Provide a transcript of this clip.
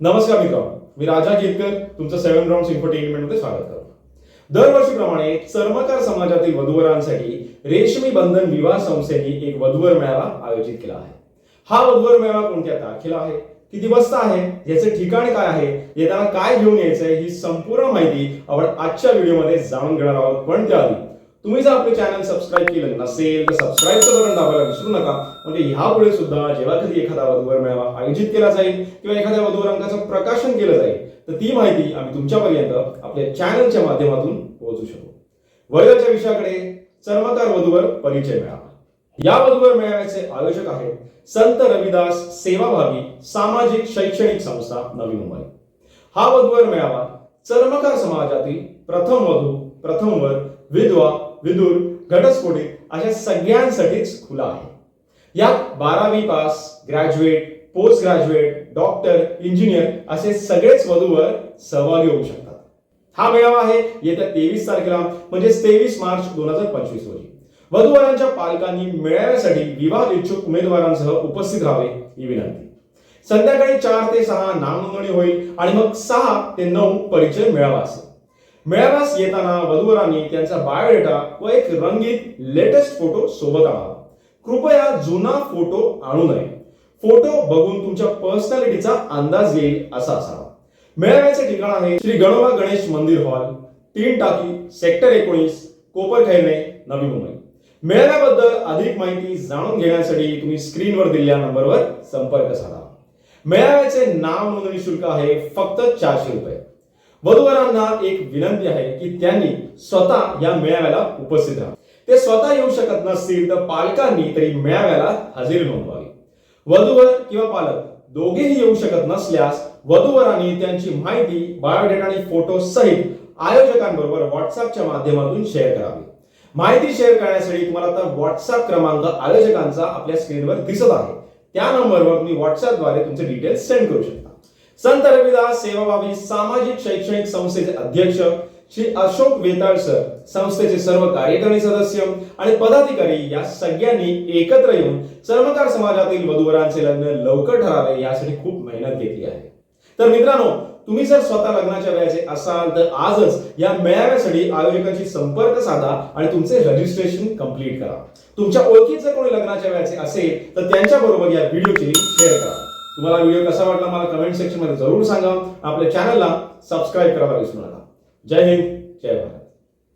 नमस्कार मित्रांनो मी राजा केतकर तुमचं सेव्हन राऊंड इन्फोटेनमेंटमध्ये स्वागत करतो. दरवर्षीप्रमाणे चर्मकार समाजातील वधूवरांसाठी रेशमी बंधन विवाह संस्थेने एक वधूवर मेळावा आयोजित केला आहे. हा वधूवर मेळावा कोणत्या तारखेला आहे? किती वाजता आहे? याचे ठिकाण काय आहे? येताना काय घेऊन यायचंय? ही संपूर्ण माहिती आपण आजच्या व्हिडिओमध्ये जाणून घेणार आहोत. पण त्याआधी तुम्ही जर आपलं चॅनल सबस्क्राईब केलं नसेल तर सबस्क्राईबचं बटन दाबायला विसरू नका. म्हणजे ह्यापुढे सुद्धा जेव्हा कधी एखादा वधूवर मेळावा आयोजित केला जाईल किंवा एखाद्या वधूवर अंकाचं प्रकाशन केलं जाईल तर ती माहिती आम्ही तुमच्यापर्यंत आपल्या चॅनलच्या माध्यमातून पोहोचू शकू. वर्गाच्या विषयाकडे चर्मकार वधूवर परिचय मिळावा. या वधूवर मेळाव्याचे आयोजक आहेत संत रविदास सेवाभावी सामाजिक शैक्षणिक संस्था नवी मुंबई. हा वधूवर मेळावा चर्मकार समाजातील प्रथम वधू प्रथम वर विधवा विदुर घटस्फोटे अशा सगळ्यांसाठीच खुला आहे. यात बारावी pass graduate post graduate doctor engineer असे सगळेच वधूवर सहभागी होऊ शकतात. हा मेळावा आहे येत्या तेवीस तारखेला म्हणजे तेवीस मार्च दोन हजार पंचवीस रोजी. वधूवरांच्या पालकांनी मेळाव्यासाठी विवाह इच्छुक उमेदवारांसह उपस्थित राहावे ही विनंती. संध्याकाळी चार ते सहा नामनोंदणी होईल आणि मग सहा ते नऊ परिचय मेळावा असेल. मेळाव्यास येताना वधूवरांनी त्यांचा बायोडेटा व एक रंगीत लेटेस्ट फोटो सोबत आणावा कृपया जुना फोटो आणू नये. फोटो बघून तुमच्या पर्सनॅलिटीचा अंदाज येईल असा असावा. मेळाव्याचे ठिकाण आहे श्री गणोबा गणेश मंदिर हॉल. तीन टाकी सेक्टर एकोणीस कोपरखैरणे नवी मुंबई. मेळाव्याबद्दल अधिक माहिती जाणून घेण्यासाठी तुम्ही स्क्रीनवर दिलेल्या नंबरवर संपर्क साधा. मेळाव्याचे नाव नोंदणी शुल्क आहे फक्त चारशे रुपये. वधूवरांना एक विनंती आहे की त्यांनी स्वतः या मेळाव्याला उपस्थित राहा ते स्वतः येऊ शकत नसतील तर पालकांनी तरी मेळाव्याला हजेरी नोंदवावी. वधूवर किंवा पालक दोघेही येऊ शकत नसल्यास वधूवरांनी त्यांची माहिती बायोडेटा आणि फोटो सहित आयोजकांबरोबर व्हॉट्सअपच्या माध्यमातून शेअर करावी. माहिती शेअर करण्यासाठी तुम्हाला आता व्हॉट्सअप क्रमांक आयोजकांचा आपल्या स्क्रीनवर दिसत आहे. त्या नंबरवर तुम्ही व्हॉट्सअपद्वारे तुमचे डिटेल्स सेंड करू शकता. संत रविदास सेवाभावी सामाजिक शैक्षणिक संस्थेचे अध्यक्ष श्री अशोक वेताळ सर संस्थेचे सर्व कार्यकारी सदस्य आणि पदाधिकारी या सगळ्यांनी एकत्र येऊन चर्मकार समाजातील वधूवरांचे लग्न लवकर ठरावे यासाठी खूप मेहनत घेतली आहे. तर मित्रांनो तुम्ही जर स्वतः लग्नाच्या वयाचे असाल तर आजच या मेळाव्यासाठी आयोजकांशी संपर्क साधा आणि तुमचे रजिस्ट्रेशन कंप्लीट करा. तुमच्या ओळखीचं कोणी लग्नाच्या वयाचे असेल तर त्यांच्या बरोबर या व्हिडिओची शेअर करा. तुम्हाला व्हिडिओ कसा वाटला मला कमेंट सेक्शनमध्ये जरूर सांगा. आपल्या चॅनलला सबस्क्राईब करायला विसरू नका. जय हिंद जय भारत.